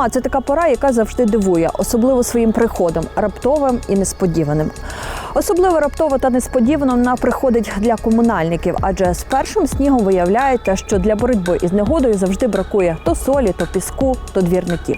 Зима це така пора, яка завжди дивує, особливо своїм приходом, раптовим і несподіваним. Особливо раптово та несподівано вона приходить для комунальників, адже з першим снігом виявляється, що для боротьби із негодою завжди бракує то солі, то піску, то двірників.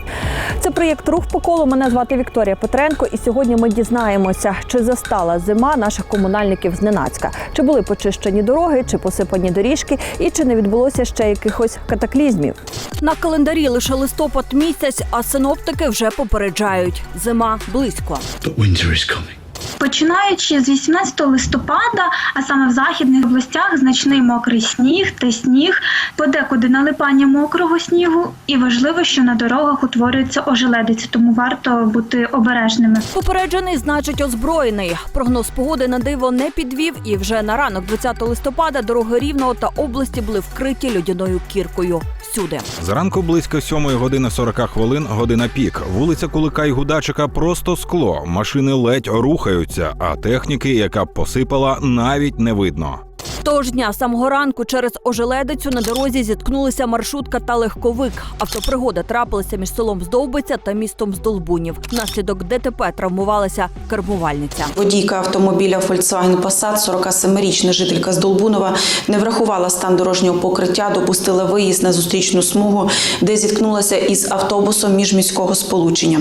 Це проєкт Рух по колу. Мене звати Вікторія Петренко, і сьогодні ми дізнаємося, чи застала зима наших комунальників зненацька, чи були почищені дороги, чи посипані доріжки, і чи не відбулося ще якихось катаклізмів. На календарі лише листопад місяць, а синоптики вже попереджають. Зима близько. But winter is coming. Починаючи з 18 листопада, а саме в західних областях значний мокрий сніг та сніг, подекуди налипання мокрого снігу, і важливо, що на дорогах утворюється ожеледиця, тому варто бути обережними. Попереджений значить озброєний. Прогноз погоди на диво не підвів, і вже на ранок 20 листопада дороги Рівного та області були вкриті льодяною кіркою. Всюди. Зранку близько 7 години 40 хвилин, година пік. Вулиця Кулика і Гудачика просто скло. Машини ледь рухаються, а техніки, яка посипала, навіть не видно. Того ж дня самого ранку через ожеледицю на дорозі зіткнулися маршрутка та легковик. Автопригода трапилася між селом Здовбиця та містом Здолбунів. Внаслідок ДТП травмувалася кермувальниця. Водійка автомобіля Volkswagen Passat, 47-річна жителька з Долбунова, не врахувала стан дорожнього покриття, допустила виїзд на зустрічну смугу, де зіткнулася із автобусом міжміського сполучення.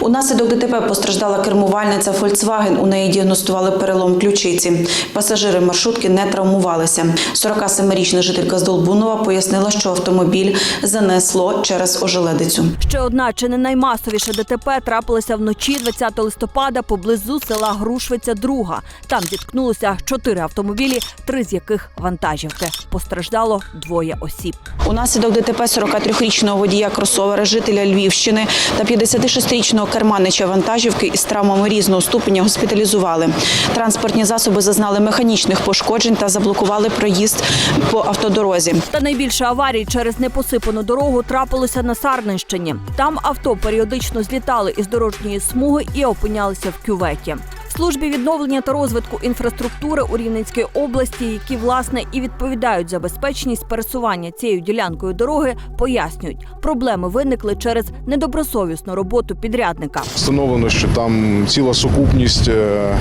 Унаслідок ДТП постраждала кермувальниця Volkswagen. У неї діагностували перелом ключиці. Пасажири маршрутки не травмувалися. 47-річна жителька з Долбунова пояснила, що автомобіль занесло через ожеледицю. Ще одна чи не наймасовіше ДТП трапилося вночі 20 листопада поблизу села Грушвиця. Друга там зіткнулося чотири автомобілі, три з яких вантажівки. Постраждало двоє осіб. Унаслідок ДТП 43-річного водія кросовера, жителя Львівщини та 56-річного керманича вантажівки із травмами різного ступеня госпіталізували. Транспортні засоби зазнали механічних пошкоджень та заблокували проїзд по автодорозі. Та найбільше аварій через непосипану дорогу трапилося на Сарненщині. Там авто періодично злітали із дорожньої смуги і опинялися в кюветі. Службі відновлення та розвитку інфраструктури у Рівненській області, які власне і відповідають за безпечність пересування цією ділянкою дороги, пояснюють, проблеми виникли через недобросовісну роботу підрядника. Встановлено, що там ціла сукупність, е,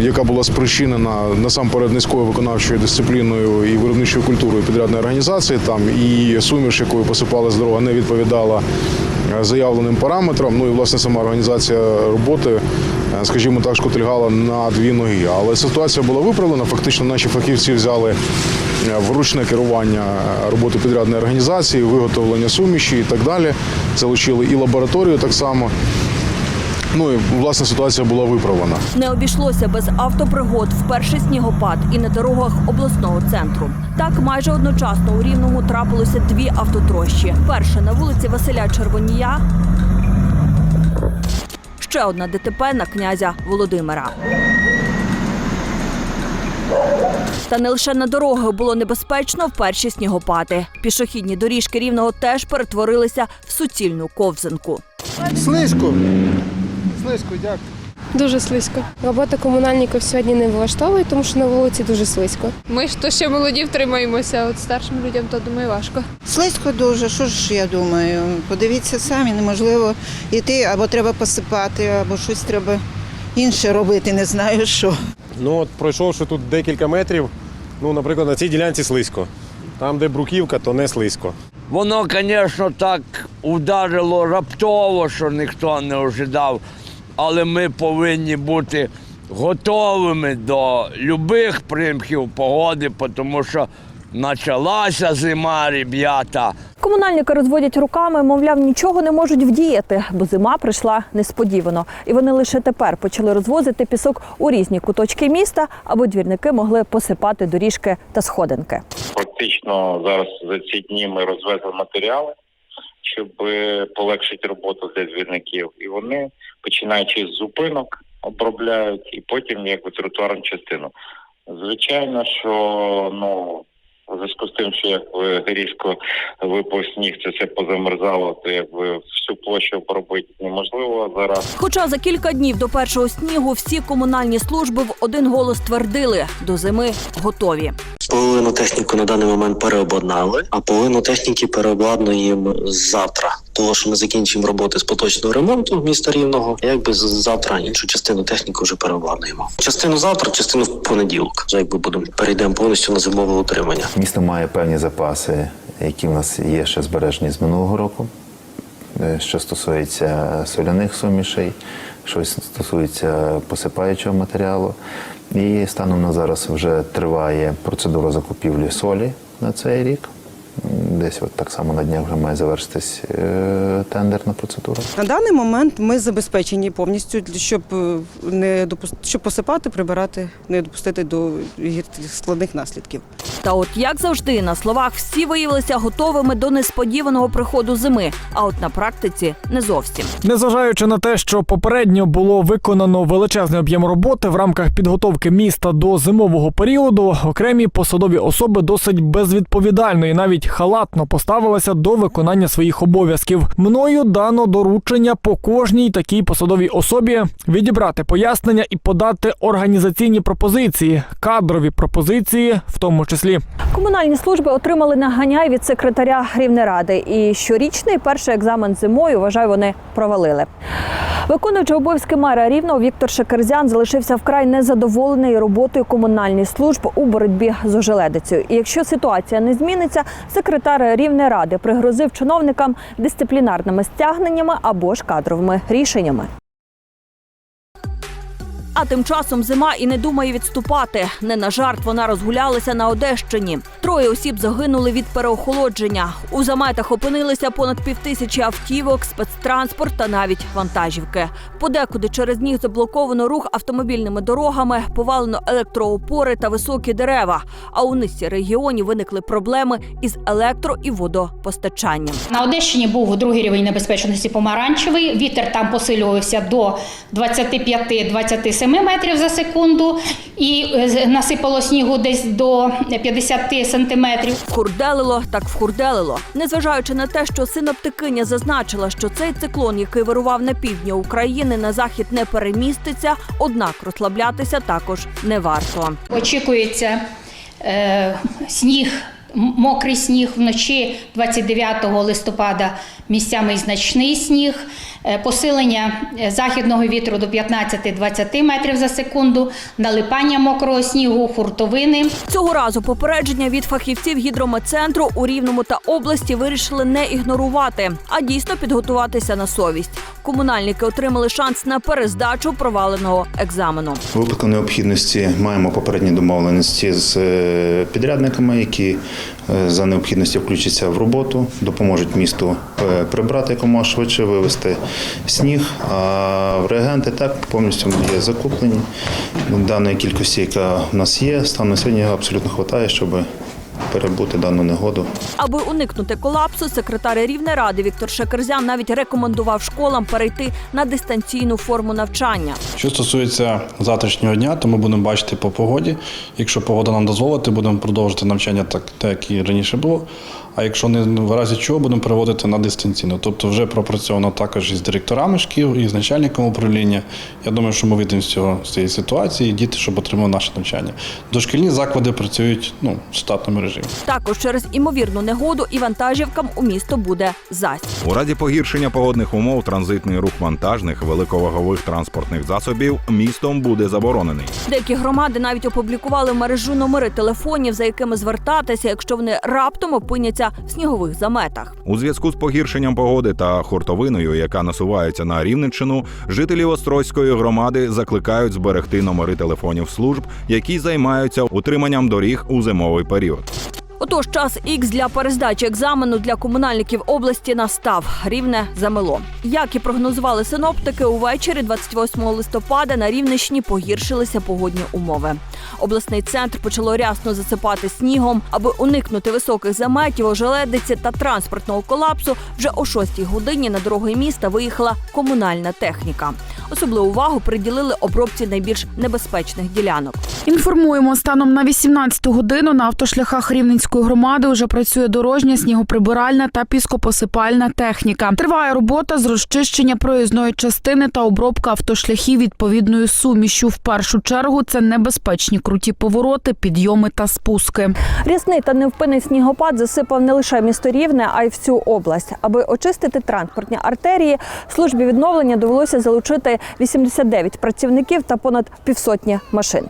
яка була спричинена насамперед низькою виконавчою дисципліною і виробничою культурою підрядної організації. Там і суміш, якою посипалась дорога, не відповідала е, заявленим параметрам. Ну і власне сама організація роботи, е, скажімо так, шкотильгала на дві ноги. Але ситуація була виправлена. Фактично, наші фахівці взяли е, вручне керування роботи підрядної організації, виготовлення суміші і так далі. Залучили і лабораторію так само. Ну і власне ситуація була виправлена. Не обійшлося без автопригод в перший снігопад і на дорогах обласного центру. Так майже одночасно у Рівному трапилося дві автотрощі. Перша на вулиці Василя Червонія. Ще одна ДТП на князя Володимира. Та не лише на дорогах було небезпечно в перші снігопади. Пішохідні доріжки рівного теж перетворилися в суцільну ковзанку. Слизько. Слизько, дякую. Дуже слизько. Робота комунальників сьогодні не влаштовує, тому що на вулиці дуже слизько. Ми ж то ще молоді втримаємося, а от старшим людям то думаю важко. Слизько дуже, що ж я думаю. Подивіться самі, неможливо йти, або треба посипати, або щось треба інше робити, не знаю що. Ну от пройшовши тут декілька метрів, ну, наприклад, на цій ділянці слизько. Там, де бруківка, то не слизько. Воно, звісно, так ударило раптово, що ніхто не ожидав. Але ми повинні бути готовими до любих примхів погоди, тому що почалася зима, ребята. Комунальники розводять руками, мовляв, нічого не можуть вдіяти, бо зима прийшла несподівано. І вони лише тепер почали розвозити пісок у різні куточки міста, аби двірники могли посипати доріжки та сходинки. Фактично зараз за ці дні ми розвезли матеріали. Щоб е, полегшити роботу для двірників. І вони, починаючи з зупинок, обробляють і потім якби тротуарну частину. Звичайно, що ну в зв'язку з тим, що якби різко випав сніг, це все позамерзало, то якби всю площу пробити неможливо зараз. Хоча за кілька днів до першого снігу всі комунальні служби в один голос твердили до зими готові. Половину техніку на даний момент переобладнали, а половину техніки переобладнуємо завтра. Того, що ми закінчимо роботи з поточного ремонту міста Рівного, якби завтра іншу частину техніки вже переобладнуємо. Частину завтра, частину в понеділок. Вже якби будемо перейдемо повністю на зимове утримання. Місто має певні запаси, які в нас є ще збережені з минулого року. Е, Що стосується соляних сумішей, що стосується посипаючого матеріалу. І станом на зараз вже триває процедура закупівлі солі на цей рік. Десь от так само на днях вже має завершитись е, тендерна процедура. На даний момент ми забезпечені повністю, щоб е, не допус... щоб посипати, прибирати, не допустити до гір- складних наслідків. Та от як завжди, на словах всі виявилися готовими до несподіваного приходу зими, а от на практиці не зовсім. Незважаючи на те, що попередньо було виконано величезний об'єм роботи в рамках підготовки міста до зимового періоду, окремі посадові особи досить безвідповідально і навіть халатно поставилися до виконання своїх обов'язків. Мною дано доручення по кожній такій посадовій особі відібрати пояснення і подати організаційні пропозиції, кадрові пропозиції, в тому числі. Комунальні служби отримали наганяй від секретаря Рівнеради. І щорічний перший екзамен зимою, вважаю, вони провалили. Виконуючи обов'язки мера Рівного, Віктор Шекерзян залишився вкрай незадоволений роботою комунальних служб у боротьбі з ожеледицею. І якщо ситуація не зміниться, секретар Рівнеради пригрозив чиновникам дисциплінарними стягненнями або ж кадровими рішеннями. А тим часом зима і не думає відступати. Не на жарт вона розгулялася на Одещині. Троє осіб загинули від переохолодження. У заметах опинилися понад півтисячі автівок, спецтранспорт та навіть вантажівки. Подекуди через них заблоковано рух автомобільними дорогами, повалено електроопори та високі дерева. А у низці регіонів виникли проблеми із електро і водопостачанням. На Одещині був другий рівень небезпечності помаранчевий. Вітер там посилювався до 25-27 метрів за секунду, і е, насипало снігу десь до 50 сантиметрів. Вхурделило так вхурделило. Незважаючи на те, що синоптикиня зазначила, що цей циклон, який вирував на півдні України, на захід не переміститься, однак розслаблятися також не варто. Очікується е, сніг, мокрий сніг вночі 29 листопада місцями значний сніг. Е, Посилення е, західного вітру до 15-20 метрів за секунду, налипання мокрого снігу, хуртовини. Цього разу попередження від фахівців гідрометцентру у Рівному та області вирішили не ігнорувати, а дійсно підготуватися на совість. Комунальники отримали шанс на перездачу проваленого екзамену. Випадку необхідності маємо попередні домовленості з е, підрядниками, які е, за необхідності включаться в роботу, допоможуть місту е, прибрати якомога швидше, вивезти сніг. А реагенти так повністю є закуплені. Даної кількості, яка в нас є, станом на сьогодні абсолютно вистачає, щоб перебути дану негоду. Аби уникнути колапсу, секретар Рівнеради Віктор Шекерзян навіть рекомендував школам перейти на дистанційну форму навчання. Що стосується завтрашнього дня, то ми будемо бачити по погоді. Якщо погода нам дозволить, будемо продовжити навчання так, так як і раніше було. А якщо не в разі чого, будемо переводити на дистанційно. Тобто вже пропрацьовано також із директорами шкіл, і з начальником управління. Я думаю, що ми вийдемо з цього з цієї ситуації, і діти, щоб отримали наше навчання. Дошкільні заклади працюють ну, в штатному режимі. Також через імовірну негоду і вантажівкам у місто буде зась. У разі погіршення погодних умов транзитний рух вантажних великовагових транспортних засобів містом буде заборонений. Деякі громади навіть опублікували мережу номери телефонів, за якими звертатися, якщо вони раптом опиняться в снігових заметах. У зв'язку з погіршенням погоди та хуртовиною, яка насувається на Рівненщину, жителі Острозької громади закликають зберегти номери телефонів служб, які займаються утриманням доріг у зимовий період. Отож, час ікс для перездачі екзамену для комунальників області настав. Рівне замело. Як і прогнозували синоптики, увечері 28 листопада на Рівнищині погіршилися погодні умови. Обласний центр почало рясно засипати снігом, аби уникнути високих заметів, ожеледиці та транспортного колапсу. Вже о 6 годині на дороги міста виїхала комунальна техніка. Особливу увагу приділили обробці найбільш небезпечних ділянок. Інформуємо, станом на 18 годину на автошляхах Рівненської громади вже працює дорожня, снігоприбиральна та піскопосипальна техніка. Триває робота з розчищення проїзної частини та обробка автошляхів відповідною сумішю. В першу чергу це небезпечні круті повороти, підйоми та спуски. Рясний та невпинний снігопад засипав не лише місто Рівне, а й всю область. Аби очистити транспортні артерії, службі відновлення довелося залучити 89 працівників та понад півсотні машин.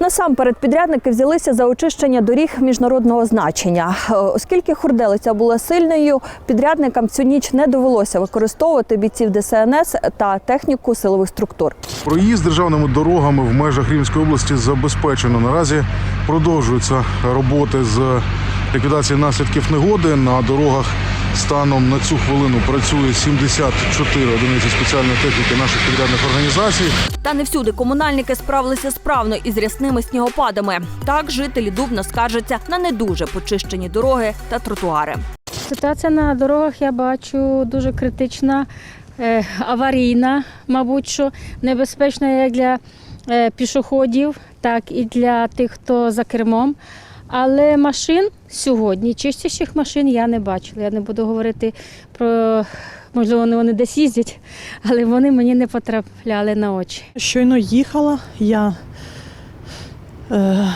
Насамперед підрядники взялися за очищення доріг міжнародного значення. Е, Оскільки хурделиця була сильною, підрядникам цю ніч не довелося використовувати бійців ДСНС та техніку силових структур. Проїзд державними дорогами в межах Рівненської області забезпечено. Наразі продовжуються роботи з ліквідації наслідків негоди на дорогах. Станом на цю хвилину працює 74 одиниці спеціальної техніки наших підрядних організацій. Та не всюди комунальники справилися справно із рясними снігопадами. Так жителі Дубна скаржаться на не дуже почищені дороги та тротуари. Ситуація на дорогах я бачу дуже критична, е, аварійна, мабуть, що небезпечна як для е, пішоходів, так і для тих, хто за кермом. Але машин сьогодні, чистіших машин я не бачила. Я не буду говорити про, можливо, вони десь їздять, але вони мені не потрапляли на очі. Щойно їхала я. Е,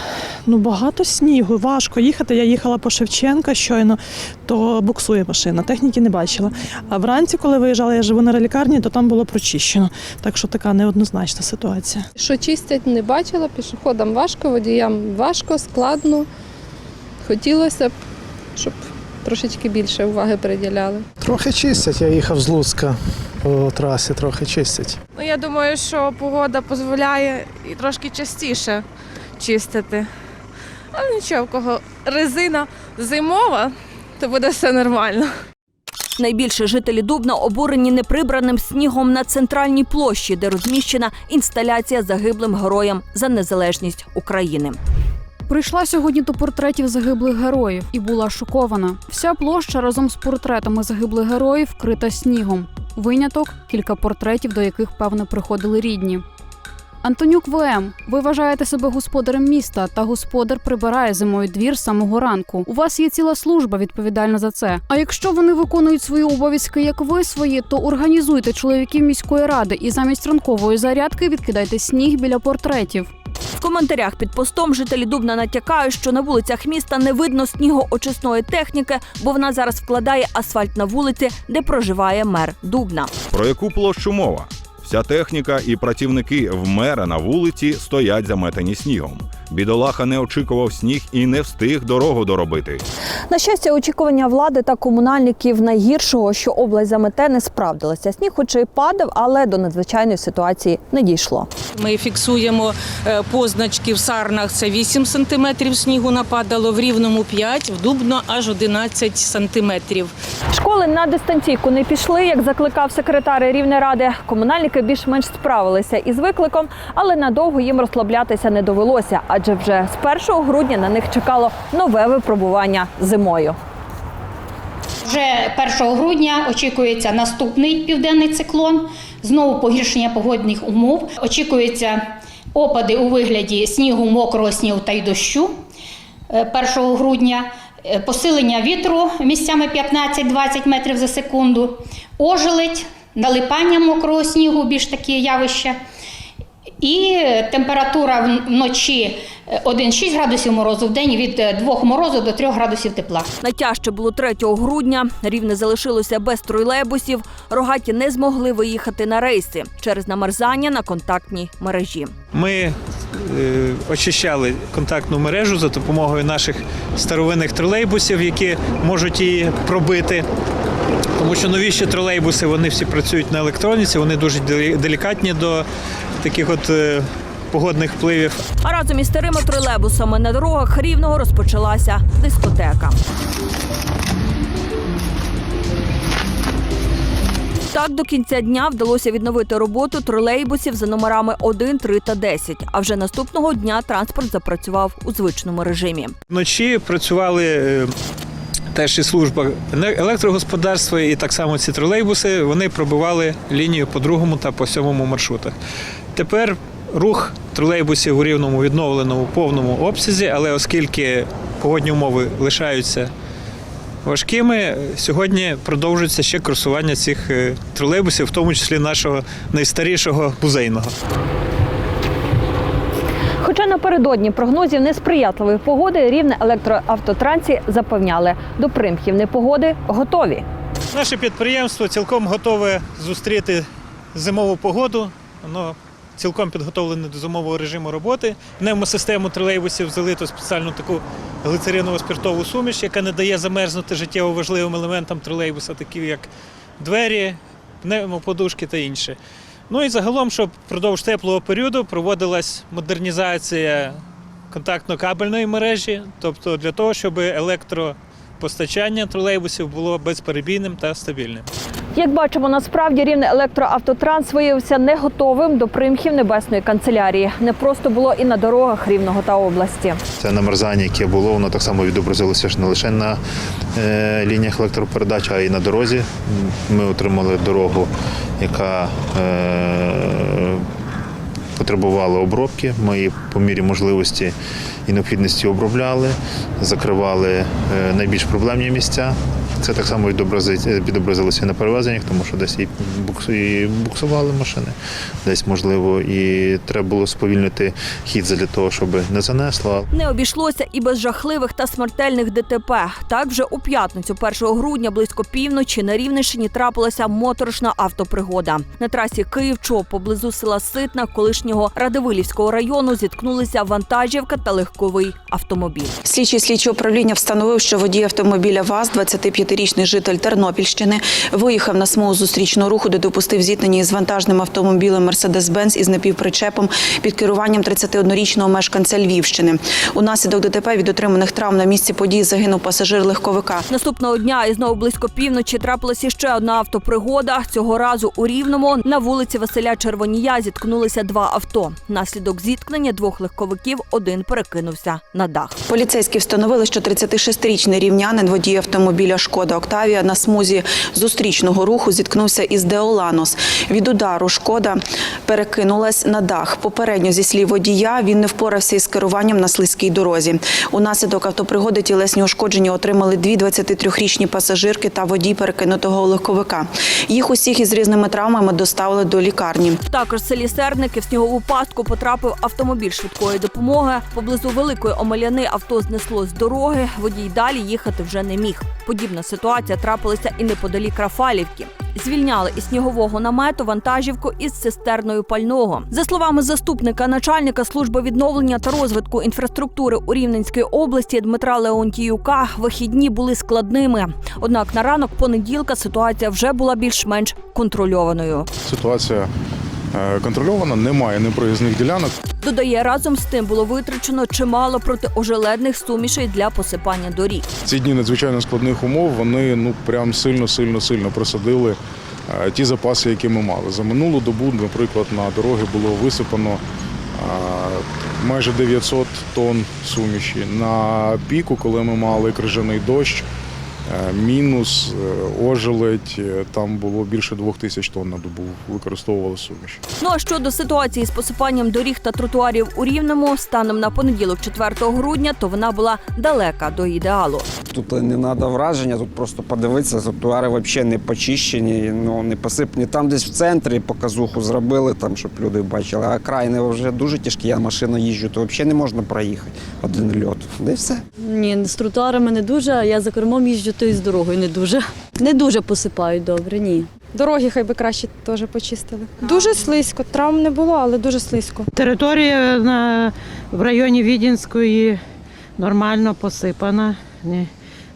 ну, багато снігу, важко їхати. Я їхала по Шевченка щойно, то буксує машина. Техніки не бачила. А вранці, коли виїжджала, я живу на релікарні, то там було прочищено. Так що така неоднозначна ситуація. Що чистять, не бачила, пішоходам важко, водіям важко, складно. Хотілося б, щоб трошечки більше уваги приділяли. Трохи чистять, я їхав з Луцька по трасі, трохи чистять. Ну, я думаю, що погода дозволяє і трошки частіше чистити. Але нічого, в кого резина зимова, то буде все нормально. Найбільше жителі Дубна обурені неприбраним снігом на центральній площі, де розміщена інсталяція загиблим героям за незалежність України. Прийшла сьогодні до портретів загиблих героїв і була шокована. Вся площа разом з портретами загиблих героїв вкрита снігом. Виняток кілька портретів, до яких певно приходили рідні. Антонюк ВМ, ви вважаєте себе господарем міста, та господар прибирає зимою двір з самого ранку. У вас є ціла служба відповідальна за це. А якщо вони виконують свої обов'язки, як ви свої, то організуйте чоловіків міської ради і замість ранкової зарядки відкидайте сніг біля портретів. В коментарях під постом жителі Дубна натякають, що на вулицях міста не видно снігоочисної техніки, бо вона зараз вкладає асфальт на вулиці, де проживає мер Дубна. Про яку площу мова? Вся техніка і працівники в мера на вулиці стоять заметені снігом. Бідолаха не очікував сніг і не встиг дорогу доробити. На щастя, очікування влади та комунальників найгіршого, що область замете, не справдилося. Сніг, хоч і падав, але до надзвичайної ситуації не дійшло. Ми фіксуємо е, позначки в Сарнах це 8 сантиметрів снігу нападало, в Рівному 5, в Дубно аж 11 сантиметрів. Школи на дистанційку не пішли, як закликав секретар Рівнеради. Комунальники більш-менш справилися із викликом, але надовго їм розслаблятися не довелося, адже вже з 1 грудня на них чекало нове випробування зимою. Вже 1 грудня очікується наступний південний циклон. Знову погіршення погодних умов. Очікуються опади у вигляді снігу, мокрого снігу та й дощу е, 1 грудня. Е, Посилення вітру місцями 15-20 метрів за секунду, ожеледь, налипання мокрого снігу, більш такі явища. І температура вночі е, 1,6 градусів морозу, в день від 2 морозу до 3 градусів тепла. Найтяжче було 3 грудня. Рівне залишилося без тройлейбусів. Рогаті не змогли виїхати на рейси через намерзання на контактній мережі. Ми е, очищали контактну мережу за допомогою наших старовинних тролейбусів, які можуть її пробити. Тому що новіші тролейбуси вони всі працюють на електроніці, вони дуже делікатні до таких от е, погодних впливів. А разом із старими тролейбусами на дорогах рівного розпочалася дискотека. Так до кінця дня вдалося відновити роботу тролейбусів за номерами 1, 3 та 10. А вже наступного дня транспорт запрацював у звичному режимі. Вночі працювали е, теж і служба електрогосподарства, і так само ці тролейбуси вони пробивали лінію по другому та по сьомому маршрутах. Тепер рух тролейбусів у рівному відновлено у повному обсязі, але оскільки погодні умови лишаються важкими, сьогодні продовжується ще курсування цих е, тролейбусів, в тому числі нашого найстарішого музейного. Хоча напередодні прогнозів несприятливої погоди рівне електроавтотрансі запевняли, до примхів непогоди готові. Наше підприємство цілком готове зустріти зимову погоду. Воно цілком підготовлене до зимового режиму роботи. Пневмосистему тролейбусів залито спеціальну таку глицеринову спиртову суміш, яка не дає замерзнути життєво важливим елементам тролейбуса, такі як двері, пневмоподушки та інше. Ну і загалом, щоб впродовж теплого періоду проводилась модернізація контактно-кабельної мережі, тобто для того, щоб електропостачання тролейбусів було безперебійним та стабільним. Як бачимо, насправді рівне електроавтотранс виявився не готовим до примхів небесної канцелярії. Не просто було і на дорогах рівного та області. Це намерзання, яке було, воно так само відобразилося ж не лише на е, лініях електропередач, а й на дорозі. Ми отримали дорогу, яка е, потребувала обробки. Ми її по мірі можливості і необхідності обробляли, закривали е, найбільш проблемні місця. Це так само відобрази- відобразилося і на перевезеннях, тому що десь і буксу- і буксували машини, десь можливо, і треба було сповільнити хід для того, щоб не занесло. Не обійшлося і без жахливих та смертельних ДТП. Так вже у п'ятницю, 1 грудня, близько півночі на Рівненщині трапилася моторошна автопригода. На трасі Київ-Чоп поблизу села Ситна, колишнього Радивилівського району, зіткнулися вантажівка та легковий автомобіль. Слідчий слідчого управління встановив, що водій автомобіля ВАЗ, 25-річний житель Тернопільщини, виїхав на смугу зустрічного руху, де допустив зіткнення із вантажним автомобілем Мерседес-Бенц із напівпричепом під керуванням 31-річного мешканця Львівщини. Унаслідок ДТП від отриманих травм на місці події загинув пасажир легковика. Наступного дня і знову близько півночі трапилася ще одна автопригода. Цього разу у Рівному на вулиці Василя Червонія зіткнулися два авто. Наслідок зіткнення двох легковиків один перекинувся на дах. Поліцейські встановили, що 36-річний рівнянин водій автомобіля Шкода Октавія на смузі зустрічного руху зіткнувся із Деоланос. Від удару шкода перекинулась на дах. Попередньо зі слів водія він не впорався із керуванням на слизькій дорозі. Унаслідок автопригоди тілесні ушкодження отримали дві 23-річні пасажирки та водій перекинутого легковика. Їх усіх із різними травмами доставили до лікарні. Також в селі Серники в снігову пастку потрапив автомобіль швидкої допомоги. Поблизу великої омеляни авто знесло з дороги. Водій далі їхати вже не міг. Подібна ситуація трапилася і неподалік Рафалівки. Звільняли із снігового намету вантажівку із цистерною пального. За словами заступника начальника служби відновлення та розвитку інфраструктури у Рівненській області Дмитра Леонтіюка, вихідні були складними. Однак на ранок понеділка ситуація вже була більш-менш контрольованою. Ситуація контрольована, немає непроїзних ділянок. Додає, разом з тим було витрачено чимало протиожеледних сумішей для посипання доріг. Ці дні надзвичайно складних умов вони ну прям сильно, сильно, сильно просадили е, ті запаси, які ми мали. За минулу добу, наприклад, на дороги було висипано е, майже 900 тонн суміші. На піку, коли ми мали крижаний дощ, е, мінус, е, ожеледь, е, там було більше двох тисяч тонн на добу використовували суміші. Ну а щодо ситуації з посипанням доріг та тротуарів у Рівному, станом на понеділок, 4 грудня, то вона була далека до ідеалу. Тут не треба враження, тут просто подивитися, тротуари взагалі не почищені, ну не посипані. Там десь в центрі показуху зробили, там, щоб люди бачили, а крайне вже дуже тяжкі. Я машину їжджу, то взагалі не можна проїхати один льот. Де все. Ні, з тротуарами не дуже, я за кермом їжджу, то і з дорогою не дуже. Не дуже посипають добре, ні. Дороги хай би краще теж почистили. Дуже слизько, травм не було, але дуже слизько. Територія на, в районі Відінської нормально посипана. Не,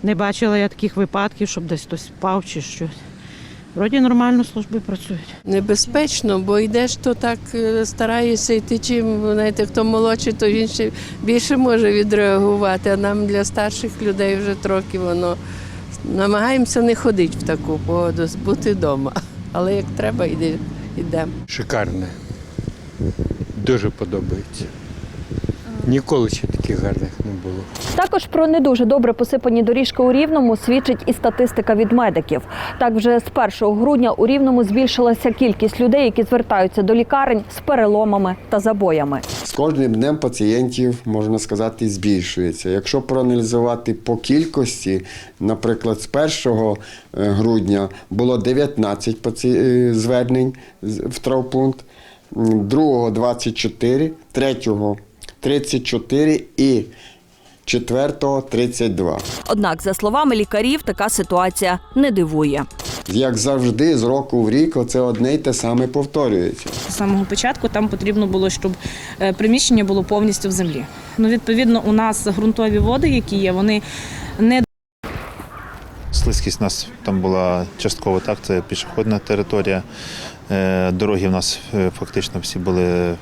не бачила я таких випадків, щоб десь хтось впав чи щось. Вроді нормально служби працюють. Небезпечно, бо йдеш, то так е, стараєшся йти чим, знаєте, хто молодший, то він ще більше може відреагувати. А нам для старших людей вже трохи воно намагаємося не ходити в таку погоду, бути вдома. Але як треба, йдемо. Шикарне. Дуже подобається. Ніколи ще таких гарних не було. Також про не дуже добре посипані доріжки у Рівному свідчить і статистика від медиків. Так, вже з 1 грудня у Рівному збільшилася кількість людей, які звертаються до лікарень з переломами та забоями. З кожним днем пацієнтів, можна сказати, збільшується. Якщо проаналізувати по кількості, наприклад, з 1 грудня було 19 паці... е, звернень в травпункт, 2 24, 3 34 і 4 32. Однак, за словами лікарів, така ситуація не дивує. Як завжди, з року в рік оце одне й те саме повторюється. З самого початку там потрібно було, щоб е, приміщення було повністю в землі. Ну, відповідно, у нас ґрунтові води, які є, вони не Слизькість у нас там була частково так, це пішохідна територія. Е, Дороги в нас е, фактично всі були, е,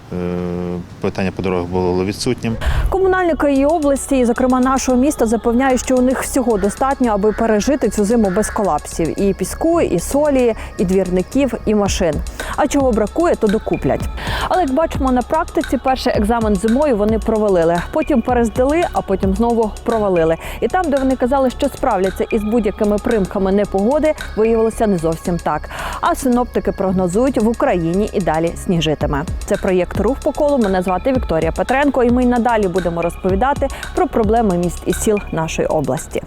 питання по дорогах було відсутнім. Комунальники і області, і зокрема нашого міста, запевняють, що у них всього достатньо, аби пережити цю зиму без колапсів: і піску, і солі, і двірників, і машин. А чого бракує, то докуплять. Але як бачимо на практиці, перший екзамен зимою вони провалили. Потім перездали, а потім знову провалили. І там, де вони казали, що справляться із будь-якими примками непогоди, виявилося не зовсім так. А синоптики прогнозують в Україні і далі сніжитиме. Це проєкт Рух по колу. Мене звати Вікторія Петренко, і ми й надалі будемо розповідати про проблеми міст і сіл нашої області.